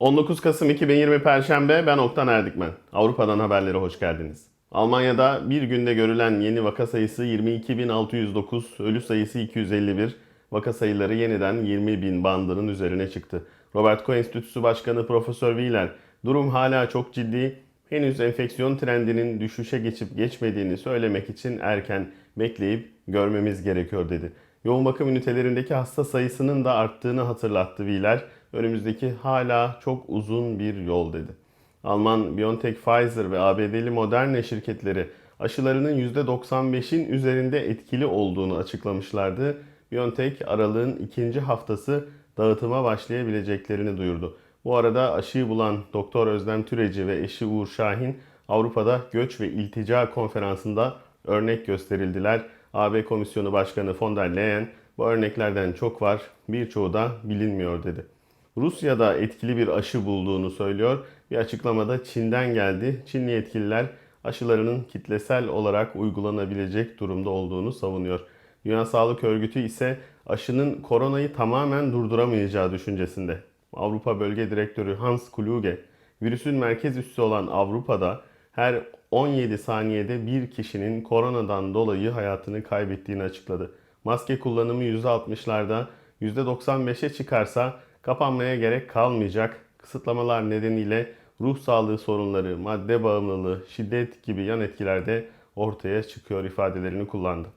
19 Kasım 2020 Perşembe ben Oktan Erdikmen. Avrupa'dan haberlere hoş geldiniz. Almanya'da bir günde görülen yeni vaka sayısı 22.609, ölü sayısı 251, vaka sayıları yeniden 20.000 bandının üzerine çıktı. Robert Koch Enstitüsü Başkanı Profesör Wieler, durum hala çok ciddi, henüz enfeksiyon trendinin düşüşe geçip geçmediğini söylemek için erken bekleyip görmemiz gerekiyor dedi. Yoğun bakım ünitelerindeki hasta sayısının da arttığını hatırlattı Wieler. Önümüzdeki hala çok uzun bir yol dedi. Alman BioNTech, Pfizer ve ABD'li Moderna şirketleri aşılarının %95'in üzerinde etkili olduğunu açıklamışlardı. BioNTech aralığın ikinci haftası dağıtıma başlayabileceklerini duyurdu. Bu arada aşıyı bulan Doktor Özlem Türeci ve eşi Uğur Şahin Avrupa'da Göç ve İltica Konferansı'nda örnek gösterildiler. AB Komisyonu Başkanı von der Leyen bu örneklerden çok var, birçoğu da bilinmiyor dedi. Rusya'da etkili bir aşı bulduğunu söylüyor. Bir açıklamada Çin'den geldi. Çinli yetkililer aşılarının kitlesel olarak uygulanabilecek durumda olduğunu savunuyor. Dünya Sağlık Örgütü ise aşının koronayı tamamen durduramayacağı düşüncesinde. Avrupa Bölge Direktörü Hans Kluge, virüsün merkez üssü olan Avrupa'da her 17 saniyede bir kişinin koronadan dolayı hayatını kaybettiğini açıkladı. Maske kullanımı %60'larda, %95'e çıkarsa kapanmaya gerek kalmayacak. Kısıtlamalar nedeniyle ruh sağlığı sorunları, madde bağımlılığı, şiddet gibi yan etkiler de ortaya çıkıyor ifadelerini kullandı.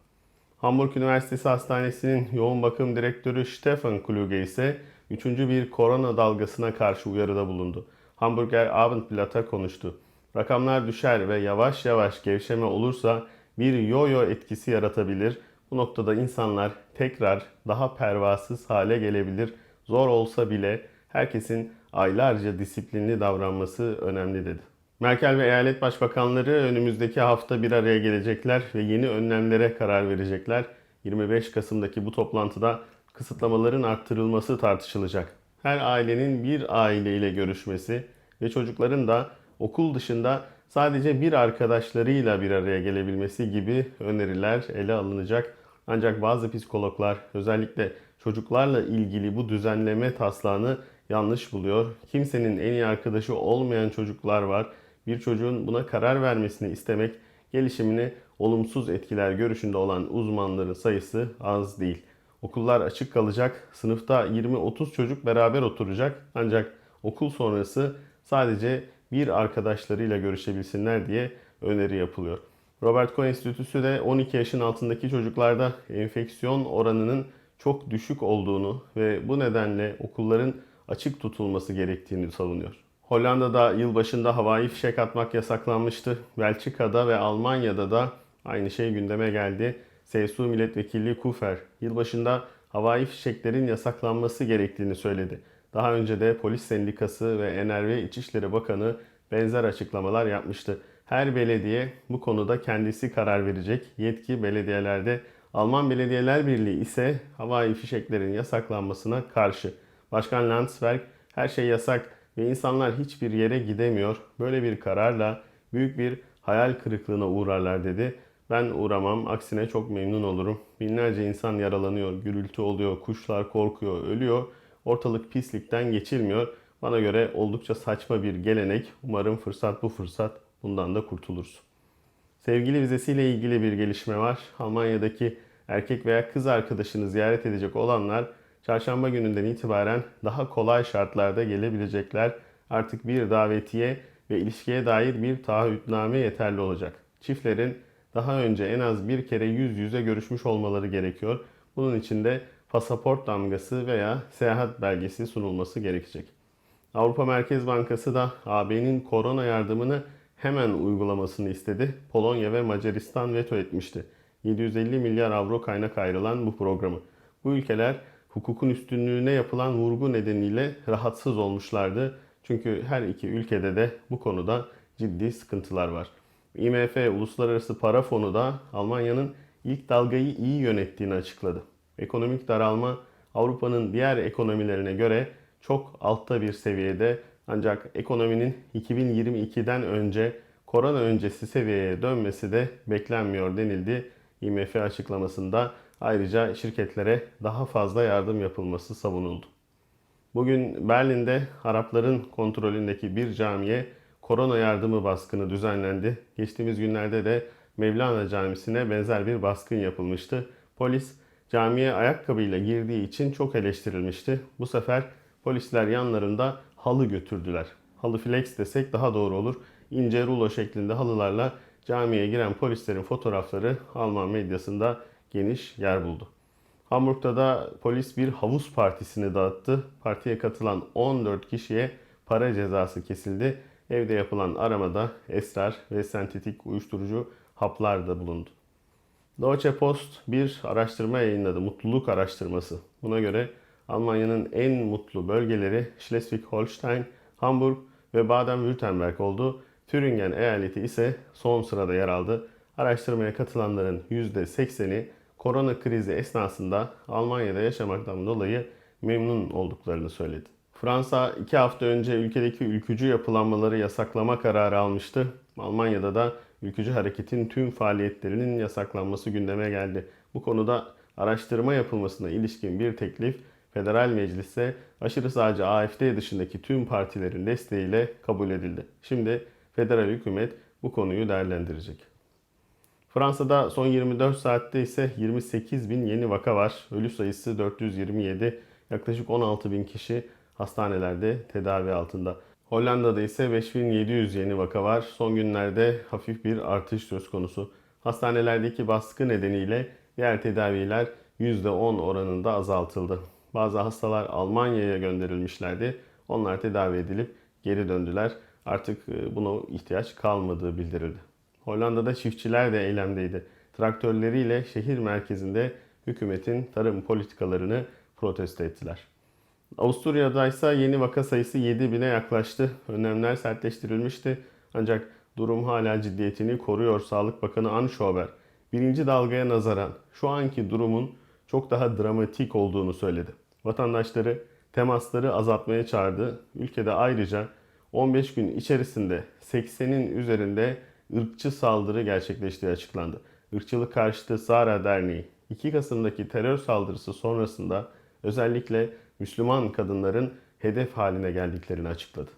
Hamburg Üniversitesi Hastanesi'nin yoğun bakım direktörü Stefan Kluge ise 3. bir korona dalgasına karşı uyarıda bulundu. Hamburger Abendblatt'a konuştu. Rakamlar düşer ve yavaş yavaş gevşeme olursa bir yo-yo etkisi yaratabilir. Bu noktada insanlar tekrar daha pervasız hale gelebilir. Zor olsa bile herkesin aylarca disiplinli davranması önemli dedi. Merkel ve eyalet başbakanları önümüzdeki hafta bir araya gelecekler ve yeni önlemlere karar verecekler. 25 Kasım'daki bu toplantıda kısıtlamaların arttırılması tartışılacak. Her ailenin bir aileyle görüşmesi ve çocukların da okul dışında sadece bir arkadaşlarıyla bir araya gelebilmesi gibi öneriler ele alınacak. Ancak bazı psikologlar özellikle çocuklarla ilgili bu düzenleme taslağını yanlış buluyor. Kimsenin en iyi arkadaşı olmayan çocuklar var. Bir çocuğun buna karar vermesini istemek gelişimini olumsuz etkiler görüşünde olan uzmanların sayısı az değil. Okullar açık kalacak. Sınıfta 20-30 çocuk beraber oturacak. Ancak okul sonrası sadece bir arkadaşlarıyla görüşebilsinler diye öneri yapılıyor. Robert Koch Enstitüsü de 12 yaşın altındaki çocuklarda enfeksiyon oranının çok düşük olduğunu ve bu nedenle okulların açık tutulması gerektiğini savunuyor. Hollanda'da yılbaşında havai fişek atmak yasaklanmıştı. Belçika'da ve Almanya'da da aynı şey gündeme geldi. CSU milletvekili Kufer yılbaşında havai fişeklerin yasaklanması gerektiğini söyledi. Daha önce de polis sendikası ve NRV İçişleri Bakanı benzer açıklamalar yapmıştı. Her belediye bu konuda kendisi karar verecek. Yetki belediyelerde. Alman Belediyeler Birliği ise havai fişeklerin yasaklanmasına karşı. Başkan Landsberg her şey yasak ve insanlar hiçbir yere gidemiyor. Böyle bir kararla büyük bir hayal kırıklığına uğrarlar dedi. Ben uğramam, aksine çok memnun olurum. Binlerce insan yaralanıyor, gürültü oluyor, kuşlar korkuyor, ölüyor. Ortalık pislikten geçilmiyor. Bana göre oldukça saçma bir gelenek. Umarım fırsat bu fırsat. Bundan da kurtuluruz. Sevgili vizesiyle ilgili bir gelişme var. Almanya'daki erkek veya kız arkadaşını ziyaret edecek olanlar çarşamba gününden itibaren daha kolay şartlarda gelebilecekler. Artık bir davetiye ve ilişkiye dair bir taahhütname yeterli olacak. Çiftlerin daha önce en az bir kere yüz yüze görüşmüş olmaları gerekiyor. Bunun için de pasaport damgası veya seyahat belgesi sunulması gerekecek. Avrupa Merkez Bankası da AB'nin korona yardımını hemen uygulamasını istedi. Polonya ve Macaristan veto etmişti. 750 milyar avro kaynak ayrılan bu programı. Bu ülkeler hukukun üstünlüğüne yapılan vurgu nedeniyle rahatsız olmuşlardı. Çünkü her iki ülkede de bu konuda ciddi sıkıntılar var. IMF Uluslararası Para Fonu da Almanya'nın ilk dalgayı iyi yönettiğini açıkladı. Ekonomik daralma Avrupa'nın diğer ekonomilerine göre çok altta bir seviyede ancak ekonominin 2022'den önce korona öncesi seviyeye dönmesi de beklenmiyor denildi IMF açıklamasında. Ayrıca şirketlere daha fazla yardım yapılması savunuldu. Bugün Berlin'de Arapların kontrolündeki bir camiye korona yardımı baskını düzenlendi. Geçtiğimiz günlerde de Mevlana Camisi'ne benzer bir baskın yapılmıştı. Polis camiye ayakkabıyla girdiği için çok eleştirilmişti. Bu sefer polisler yanlarında halı götürdüler. Halı flex desek daha doğru olur. İnce rulo şeklinde halılarla camiye giren polislerin fotoğrafları Alman medyasında geniş yer buldu. Hamburg'da da polis bir havuz partisini dağıttı. Partiye katılan 14 kişiye para cezası kesildi. Evde yapılan aramada esrar ve sentetik uyuşturucu haplar da bulundu. Deutsche Post bir araştırma yayınladı, mutluluk araştırması. Buna göre Almanya'nın en mutlu bölgeleri Schleswig-Holstein, Hamburg ve Baden-Württemberg oldu. Thüringen eyaleti ise son sırada yer aldı. Araştırmaya katılanların %80'i korona krizi esnasında Almanya'da yaşamaktan dolayı memnun olduklarını söyledi. Fransa iki hafta önce ülkedeki ülkücü yapılanmaları yasaklama kararı almıştı. Almanya'da da ülkücü hareketin tüm faaliyetlerinin yasaklanması gündeme geldi. Bu konuda araştırma yapılmasına ilişkin bir teklif Federal Meclis'e aşırı sağcı AFD dışındaki tüm partilerin desteğiyle kabul edildi. Şimdi federal hükümet bu konuyu değerlendirecek. Fransa'da son 24 saatte ise 28 bin yeni vaka var. Ölü sayısı 427. Yaklaşık 16 bin kişi hastanelerde tedavi altında. Hollanda'da ise 5700 yeni vaka var. Son günlerde hafif bir artış söz konusu. Hastanelerdeki baskı nedeniyle diğer tedaviler %10 oranında azaltıldı. Bazı hastalar Almanya'ya gönderilmişlerdi. Onlar tedavi edilip geri döndüler. Artık e, buna ihtiyaç kalmadığı bildirildi. Hollanda'da çiftçiler de eylemdeydi. Traktörleriyle şehir merkezinde hükümetin tarım politikalarını protesto ettiler. Avusturya'da ise yeni vaka sayısı 7 bine yaklaştı. Önlemler sertleştirilmişti. Ancak durum hala ciddiyetini koruyor Sağlık Bakanı Anschober. Birinci dalgaya nazaran şu anki durumun çok daha dramatik olduğunu söyledi. Vatandaşları temasları azaltmaya çağırdı. Ülkede ayrıca 15 gün içerisinde 80'in üzerinde ırkçı saldırı gerçekleştiği açıklandı. Irkçılık karşıtı Sara Derneği 2 Kasım'daki terör saldırısı sonrasında özellikle Müslüman kadınların hedef haline geldiklerini açıkladı.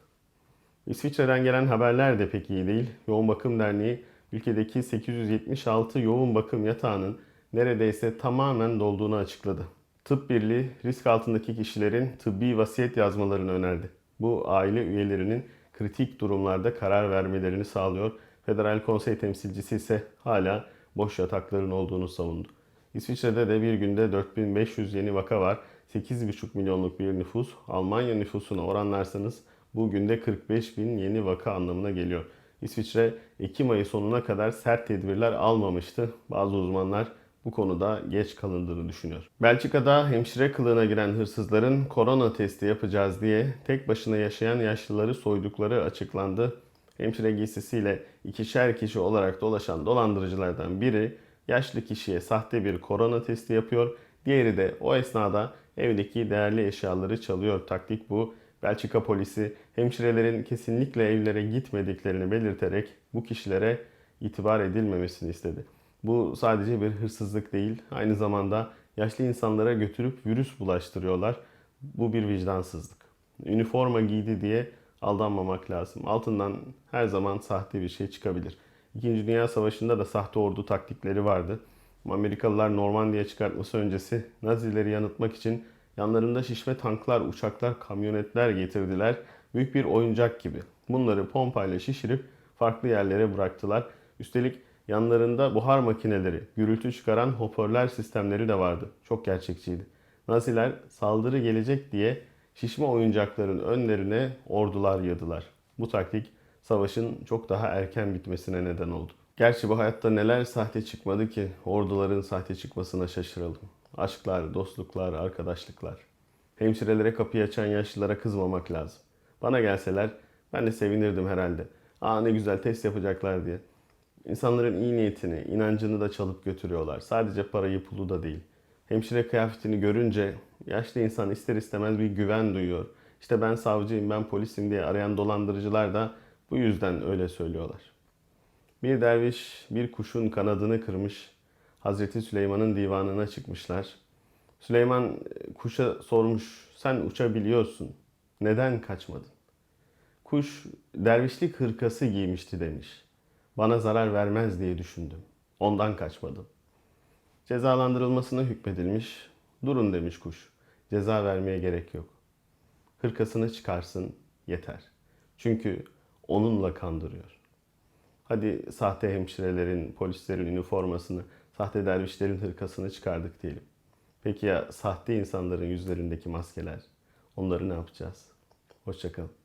İsviçre'den gelen haberler de pek iyi değil. Yoğun Bakım Derneği ülkedeki 876 yoğun bakım yatağının neredeyse tamamen dolduğunu açıkladı. Tıp Birliği risk altındaki kişilerin tıbbi vasiyet yazmalarını önerdi. Bu aile üyelerinin kritik durumlarda karar vermelerini sağlıyor. Federal Konsey temsilcisi ise hala boş yatakların olduğunu savundu. İsviçre'de de bir günde 4500 yeni vaka var. 8,5 milyonluk bir nüfus. Almanya nüfusuna oranlarsanız bu günde 45 bin yeni vaka anlamına geliyor. İsviçre Ekim ayı sonuna kadar sert tedbirler almamıştı. Bazı uzmanlar bu konuda geç kalındığını düşünüyor. Belçika'da hemşire kılığına giren hırsızların korona testi yapacağız diye tek başına yaşayan yaşlıları soydukları açıklandı. Hemşire giysisiyle ikişer kişi olarak dolaşan dolandırıcılardan biri yaşlı kişiye sahte bir korona testi yapıyor. Diğeri de o esnada evdeki değerli eşyaları çalıyor. Taktik bu. Belçika polisi hemşirelerin kesinlikle evlere gitmediklerini belirterek bu kişilere itibar edilmemesini istedi. Bu sadece bir hırsızlık değil, aynı zamanda yaşlı insanlara götürüp virüs bulaştırıyorlar. Bu bir vicdansızlık. Üniforma giydi diye aldanmamak lazım. Altından her zaman sahte bir şey çıkabilir. İkinci Dünya Savaşı'nda da sahte ordu taktikleri vardı. Amerikalılar Normandiya çıkartması öncesi Nazileri yanıltmak için yanlarında şişme tanklar, uçaklar, kamyonetler getirdiler. Büyük bir oyuncak gibi. Bunları pompayla şişirip farklı yerlere bıraktılar. Üstelik yanlarında buhar makineleri, gürültü çıkaran hoparlör sistemleri de vardı. Çok gerçekçiydi. Naziler saldırı gelecek diye şişme oyuncakların önlerine ordular yığdılar. Bu taktik savaşın çok daha erken bitmesine neden oldu. Gerçi bu hayatta neler sahte çıkmadı ki orduların sahte çıkmasına şaşıralım. Aşklar, dostluklar, arkadaşlıklar. Hemşirelere kapıyı açan yaşlılara kızmamak lazım. Bana gelseler ben de sevinirdim herhalde. Aa ne güzel test yapacaklar diye. İnsanların iyi niyetini, inancını da çalıp götürüyorlar. Sadece parayı pulu da değil. Hemşire kıyafetini görünce yaşlı insan ister istemez bir güven duyuyor. İşte ben savcıyım, ben polisim diye arayan dolandırıcılar da bu yüzden öyle söylüyorlar. Bir derviş bir kuşun kanadını kırmış. Hazreti Süleyman'ın divanına çıkmışlar. Süleyman e, kuşa sormuş, sen uçabiliyorsun, neden kaçmadın? Kuş dervişlik hırkası giymişti demiş. Bana zarar vermez diye düşündüm. Ondan kaçmadım. Cezalandırılmasına hükmedilmiş. Durun demiş kuş. Ceza vermeye gerek yok. Hırkasını çıkarsın yeter. Çünkü onunla kandırıyor. Hadi sahte hemşirelerin, polislerin üniformasını, sahte dervişlerin hırkasını çıkardık diyelim. Peki ya sahte insanların yüzlerindeki maskeler? Onları ne yapacağız? Hoşçakalın.